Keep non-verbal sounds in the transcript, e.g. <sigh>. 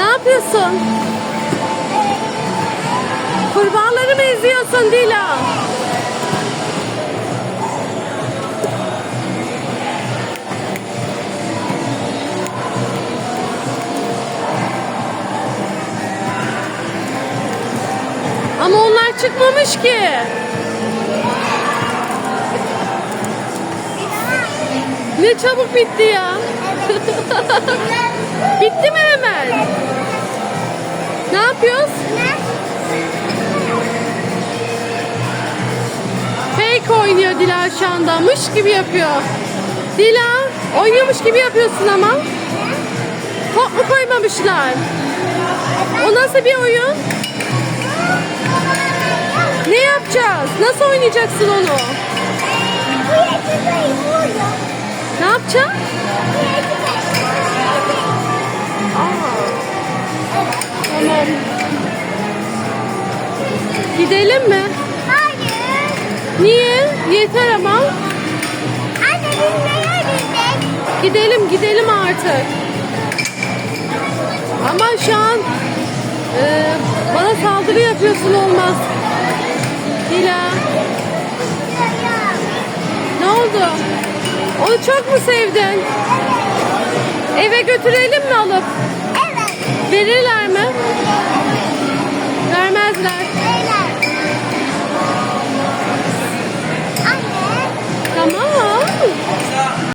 Ne yapıyorsun? Kurbağaları mı eziyorsun Dila? Ama onlar çıkmamış ki. Ne çabuk bitti ya. <laughs> bitti mi? Yapıyoruz? Fake oynuyor Dila şu anda. Mış gibi yapıyor. Dila oynuyormuş gibi yapıyorsun ama. Top mu koymamışlar? O nasıl bir oyun? Ne yapacağız? Nasıl oynayacaksın onu? Ne yapacaksın? Tamam. Gidelim mi? Hayır. Niye? Yeter ama. Anne biz nereye gittik? Gidelim gidelim artık. Ama şu an e, bana saldırı yapıyorsun olmaz. Dila ne oldu? Onu çok mu sevdin? Eve götürelim mi alıp?